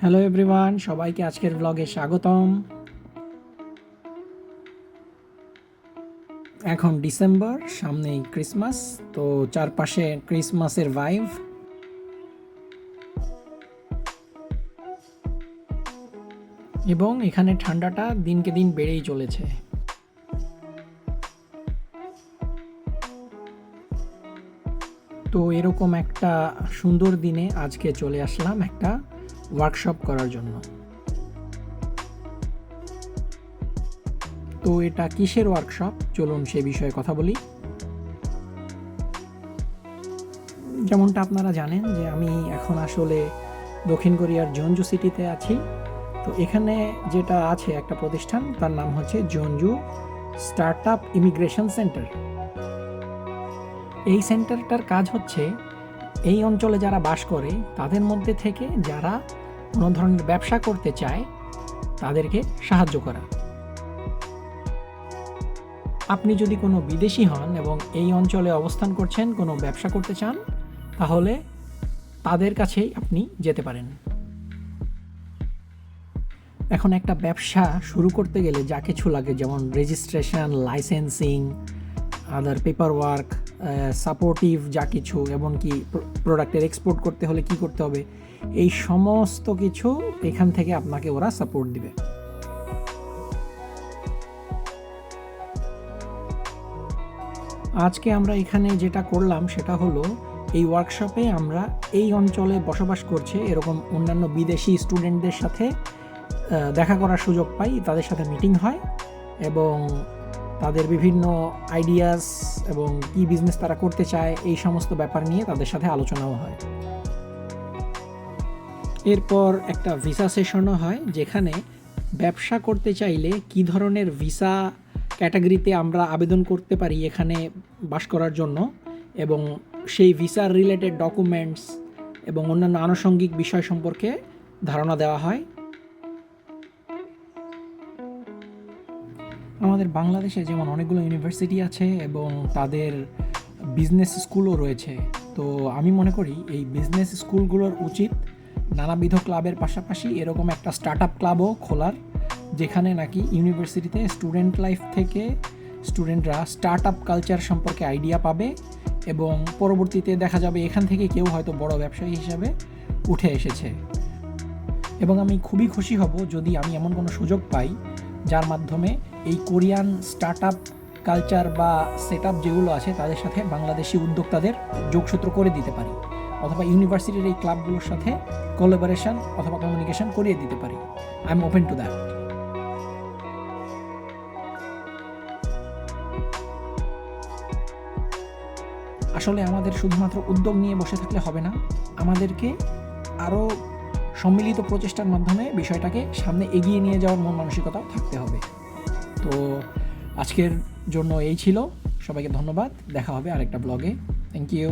Hello everyone সবাইকে আজকের ব্লগে স্বাগতম। এখন ডিসেম্বর সামনেই ক্রিসমাস তো চারপাশে ক্রিসমাসের ভাইভ এবং এখানে ঠান্ডাটা দিনকে দিন বেড়েই চলেছে। তো এরকম একটা সুন্দর দিনে আজকে চলে আসলাম একটা ওয়ার্কশপ করার জন্য। তো এটা কিসের ওয়ার্কশপ চলুন সে বিষয়ে কথা বলি। যেমনটা আপনারা জানেন যে আমি এখন আসলে দক্ষিণ কোরিয়ার জঞ্জু সিটিতে আছি। তো এখানে যেটা আছে একটা প্রতিষ্ঠান, তার নাম হচ্ছে জঞ্জু স্টার্ট আপ ইমিগ্রেশন সেন্টার। এই সেন্টারটার কাজ হচ্ছে এই অঞ্চলে যারা বাস করে, তাদের মধ্যে থেকে যারা কোনো ধরনের ব্যবসা করতে চায়, তাদেরকে সাহায্য করা। আপনি যদি কোনো বিদেশি হন এবং এই অঞ্চলে অবস্থান করছেন, কোনো ব্যবসা করতে চান, তাহলে তাদের কাছেই আপনি যেতে পারেন। এখন একটা ব্যবসা শুরু করতে গেলে যা কিছু লাগে, যেমন registration licensing other paperwork supportive যা কিছু এবং কি প্রোডাক্টের এক্সপোর্ট করতে হলে কি করতে হবে? এই সমস্ত কিছু এখান থেকে আপনাকে ওরা সাপোর্ট দিবে। আজকে আমরা এখানে যেটা করলাম সেটা হলো, এই ওয়ার্কশপে আমরা এই অঞ্চলে বসবাস করছে এরকম অন্যান্য বিদেশি স্টুডেন্টদের সাথে দেখা করার সুযোগ পাই, তাদের সাথে মিটিং হয় এবং তাদের বিভিন্ন আইডিয়াস এবং কি বিজনেস তারা করতে চায়, এই সমস্ত ব্যাপার নিয়ে তাদের সাথে আলোচনাও হয়। এরপর একটা ভিসা সেশনও হয়, যেখানে ব্যবসা করতে চাইলে কি ধরনের ভিসা ক্যাটাগরিতে আমরা আবেদন করতে পারি এখানে বাস করার জন্য এবং সেই ভিসার রিলেটেড ডকুমেন্টস এবং অন্যান্য আনুষঙ্গিক বিষয় সম্পর্কে ধারণা দেওয়া হয়। আমাদের বাংলাদেশে যেমন অনেকগুলো ইউনিভার্সিটি আছে এবং তাদের বিজনেস স্কুলও রয়েছে। তো আমি মনে করি এই বিজনেস স্কুলগুলোর উচিত নানাবিধ ক্লাবের পাশাপাশি এরকম একটা স্টার্ট আপ ক্লাবও খোলার, যেখানে নাকি ইউনিভার্সিটিতে স্টুডেন্ট লাইফ থেকে স্টুডেন্টরা স্টার্ট আপ কালচার সম্পর্কে আইডিয়া পাবে এবং পরবর্তীতে দেখা যাবে এখান থেকে কেউ হয়তো বড় ব্যবসায়ী হিসাবে উঠে এসেছে। এবং আমি খুবই খুশি হব যদি আমি এমন কোনো সুযোগ পাই যার মাধ্যমে এই কোরিয়ান স্টার্ট আপ কালচার বা সেট আপ যেগুলো আছে তাদের সাথে বাংলাদেশি উদ্যোক্তাদের যোগসূত্র করে দিতে পারি। অথবা ইউনিভার্সিটির এই ক্লাবগুলোর সাথে কোলাবোরেশন অথবা কমিউনিকেশন করিয়ে দিতে পারি। I am open to that আসলে আমাদের শুধুমাত্র উদ্যোগ নিয়ে বসে থাকলে হবে না, আমাদেরকে আরও সম্মিলিত প্রচেষ্টার মাধ্যমে বিষয়টাকে সামনে এগিয়ে নিয়ে যাওয়ার মন মানসিকতাও থাকতে হবে। তো আজকের জন্য এই ছিল। সবাইকে ধন্যবাদ। দেখা হবে আরেকটা ব্লগে থ্যাংক ইউ